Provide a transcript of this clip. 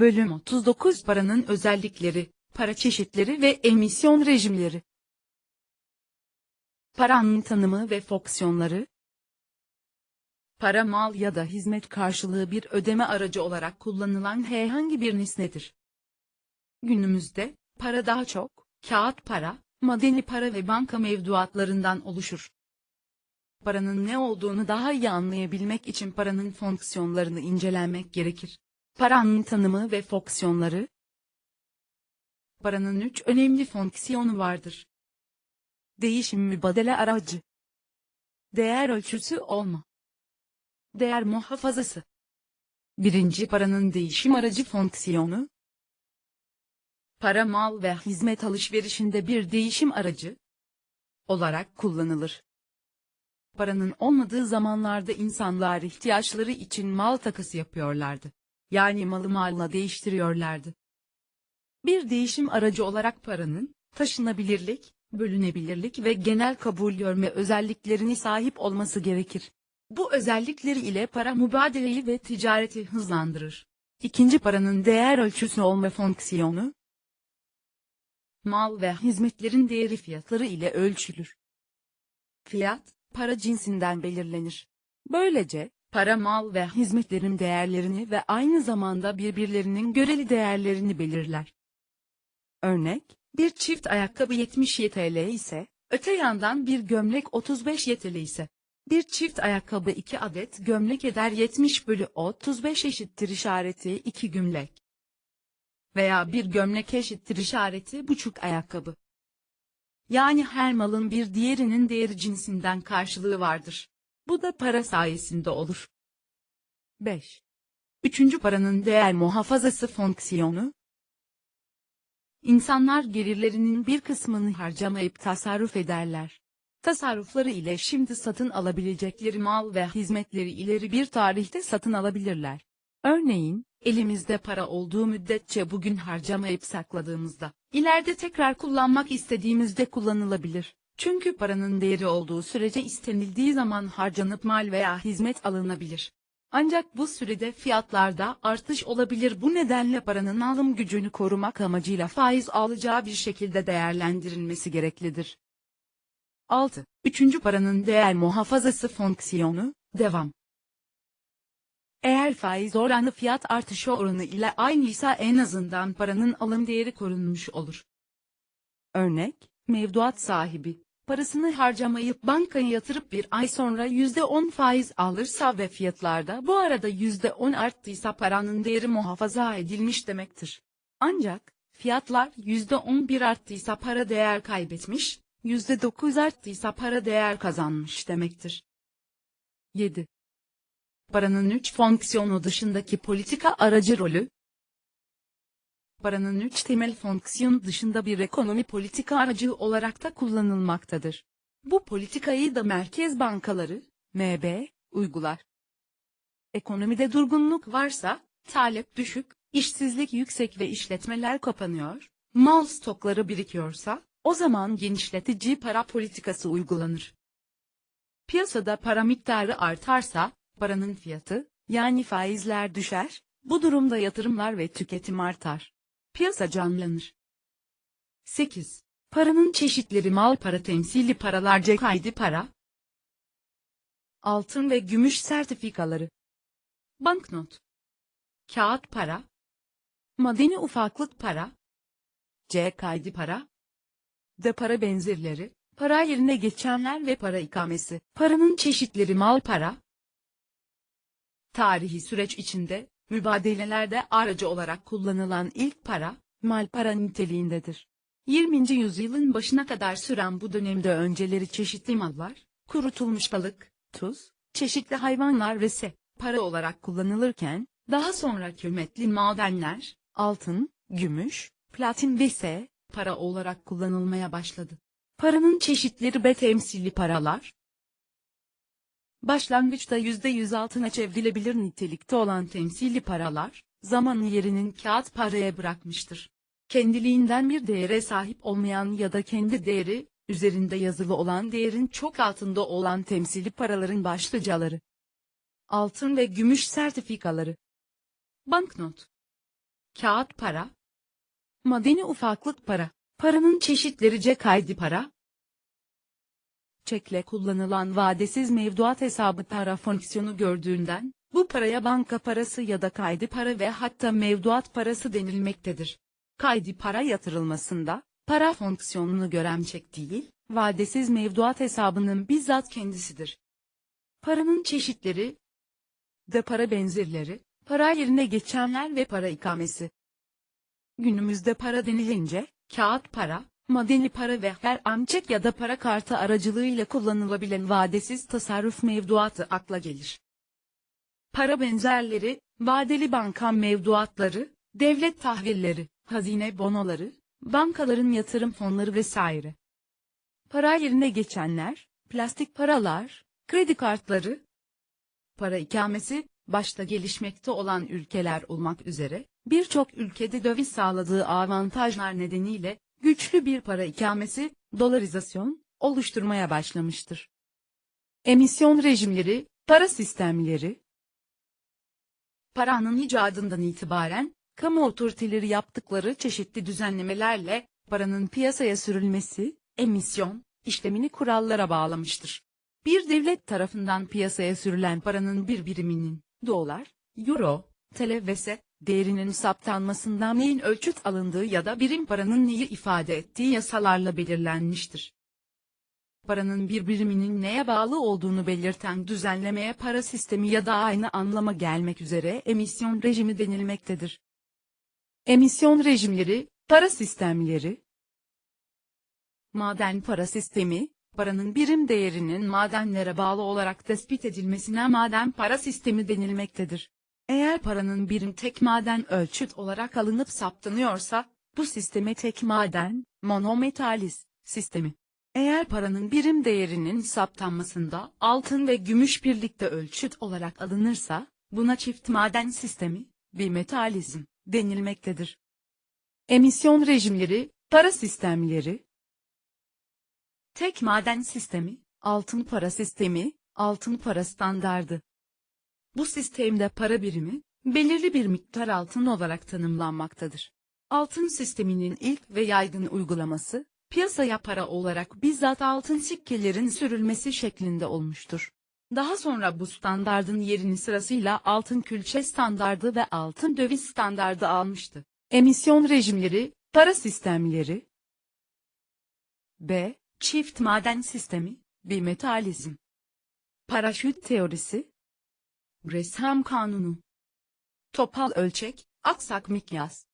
Bölüm 39 Paranın özellikleri, para çeşitleri ve emisyon rejimleri. Paranın tanımı ve fonksiyonları. Para mal ya da hizmet karşılığı bir ödeme aracı olarak kullanılan herhangi bir nesnedir. Günümüzde, para daha çok, kağıt para, madeni para ve banka mevduatlarından oluşur. Paranın ne olduğunu daha iyi anlayabilmek için paranın fonksiyonlarını incelenmek gerekir. Paranın tanımı ve fonksiyonları Paranın üç önemli fonksiyonu vardır. Değişim mübadele aracı. Değer ölçüsü olma. Değer muhafazası. Birinci paranın değişim aracı fonksiyonu. Para mal ve hizmet alışverişinde bir değişim aracı olarak kullanılır. Paranın olmadığı zamanlarda insanlar ihtiyaçları için mal takası yapıyorlardı. Yani malı malla değiştiriyorlardı. Bir değişim aracı olarak paranın, taşınabilirlik, bölünebilirlik ve genel kabul görme özelliklerini sahip olması gerekir. Bu özellikleri ile para mübadeleyi ve ticareti hızlandırır. İkinci paranın değer ölçüsü olma fonksiyonu, mal ve hizmetlerin değeri fiyatları ile ölçülür. Fiyat, para cinsinden belirlenir. Böylece, para mal ve hizmetlerin değerlerini ve aynı zamanda birbirlerinin göreli değerlerini belirler. Örnek, bir çift ayakkabı 70 TL ise, öte yandan bir gömlek 35 TL ise, bir çift ayakkabı 2 adet gömlek eder 70 bölü 35 eşittir işareti 2 gömlek. Veya bir gömlek eşittir işareti buçuk ayakkabı. Yani her malın bir diğerinin değeri cinsinden karşılığı vardır. Bu da para sayesinde olur. 5. Üçüncü paranın değer muhafazası fonksiyonu. İnsanlar gelirlerinin bir kısmını harcamayıp tasarruf ederler. Tasarrufları ile şimdi satın alabilecekleri mal ve hizmetleri ileri bir tarihte satın alabilirler. Örneğin, elimizde para olduğu müddetçe bugün harcamayıp sakladığımızda, ileride tekrar kullanmak istediğimizde kullanılabilir. Çünkü paranın değeri olduğu sürece istenildiği zaman harcanıp mal veya hizmet alınabilir. Ancak bu sürede fiyatlarda artış olabilir bu nedenle paranın alım gücünü korumak amacıyla faiz alacağı bir şekilde değerlendirilmesi gereklidir. 6. Üçüncü paranın değer muhafazası fonksiyonu, devam. Eğer faiz oranı fiyat artışı oranı ile aynıysa en azından paranın alım değeri korunmuş olur. Örnek, mevduat sahibi, parasını harcamayıp bankaya yatırıp bir ay sonra %10 faiz alırsa ve fiyatlarda bu arada %10 arttıysa paranın değeri muhafaza edilmiş demektir. Ancak, fiyatlar %11 arttıysa para değer kaybetmiş, %9 arttıysa para değer kazanmış demektir. 7. Paranın üç fonksiyonu dışındaki politika aracı rolü, paranın üç temel fonksiyon dışında bir ekonomi politika aracı olarak da kullanılmaktadır. Bu politikayı da merkez bankaları, MB, uygular. Ekonomide durgunluk varsa, talep düşük, işsizlik yüksek ve işletmeler kapanıyor, mal stokları birikiyorsa, o zaman genişletici para politikası uygulanır. Piyasada para miktarı artarsa, paranın fiyatı, yani faizler düşer, bu durumda yatırımlar ve tüketim artar. Piyasa canlanır. 8. Paranın çeşitleri mal para temsili paralar kaydı para, altın ve gümüş sertifikaları, banknot, kağıt para, madeni ufaklık para, C kaydı para, D para benzerleri, para yerine geçenler ve para ikamesi, paranın çeşitleri mal para, Tarihi süreç içinde, mübadelelerde aracı olarak kullanılan ilk para, mal para niteliğindedir. 20. yüzyılın başına kadar süren bu dönemde önceleri çeşitli mallar, kurutulmuş balık, tuz, çeşitli hayvanlar ve se, para olarak kullanılırken, daha sonra kıymetli madenler, altın, gümüş, platin ve se, para olarak kullanılmaya başladı. Paranın çeşitleri ve temsili paralar, Başlangıçta %100 altına çevrilebilir nitelikte olan temsili paralar, zamanı yerinin kağıt paraya bırakmıştır. Kendiliğinden bir değere sahip olmayan ya da kendi değeri, üzerinde yazılı olan değerin çok altında olan temsili paraların başlıcaları. Altın ve gümüş sertifikaları. Banknot. kağıt para, madeni ufaklık para, paranın çeşitleri C kaydı para, çekle kullanılan vadesiz mevduat hesabı para fonksiyonu gördüğünden, bu paraya banka parası ya da kaydı para ve hatta mevduat parası denilmektedir. Kaydı para yatırılmasında, para fonksiyonunu gören çek değil, vadesiz mevduat hesabının bizzat kendisidir. Paranın çeşitleri, de para benzerleri, para yerine geçenler ve para ikamesi. Günümüzde para denilince, kağıt para, madeni para ve her an çek ya da para kartı aracılığıyla kullanılabilen vadesiz tasarruf mevduatı akla gelir. Para benzerleri, vadeli banka mevduatları, devlet tahvilleri, hazine bonoları, bankaların yatırım fonları vesaire. Para yerine geçenler, plastik paralar, kredi kartları, para ikamesi, başta gelişmekte olan ülkeler olmak üzere, birçok ülkede döviz sağladığı avantajlar nedeniyle, güçlü bir para ikamesi, dolarizasyon, oluşturmaya başlamıştır. Emisyon rejimleri, para sistemleri, paranın icadından itibaren, kamu otoriteleri yaptıkları çeşitli düzenlemelerle, paranın piyasaya sürülmesi, emisyon, işlemini kurallara bağlamıştır. Bir devlet tarafından piyasaya sürülen paranın bir biriminin, dolar, euro, TL ve se, değerinin saptanmasından neyin ölçüt alındığı ya da birim paranın neyi ifade ettiği yasalarla belirlenmiştir. Paranın bir biriminin neye bağlı olduğunu belirten düzenlemeye para sistemi ya da aynı anlama gelmek üzere emisyon rejimi denilmektedir. Emisyon rejimleri, para sistemleri, Maden para sistemi, paranın birim değerinin madenlere bağlı olarak tespit edilmesine maden para sistemi denilmektedir. Eğer paranın birim tek maden ölçüt olarak alınıp saptanıyorsa, bu sisteme tek maden, monometalis, sistemi. Eğer paranın birim değerinin saptanmasında altın ve gümüş birlikte ölçüt olarak alınırsa, buna çift maden sistemi, bimetalizm, denilmektedir. Emisyon rejimleri, para sistemleri, Tek maden sistemi, altın para sistemi, altın para standardı. Bu sistemde para birimi, belirli bir miktar altın olarak tanımlanmaktadır. Altın sisteminin ilk ve yaygın uygulaması, piyasaya para olarak bizzat altın sikkelerin sürülmesi şeklinde olmuştur. Daha sonra bu standardın yerini sırasıyla altın külçe standardı ve altın döviz standardı almıştı. Emisyon rejimleri, para sistemleri, B. Çift maden sistemi, bimetalizm. Paraşüt teorisi. Gresham kanunu. Topal ölçek, aksak mikyas.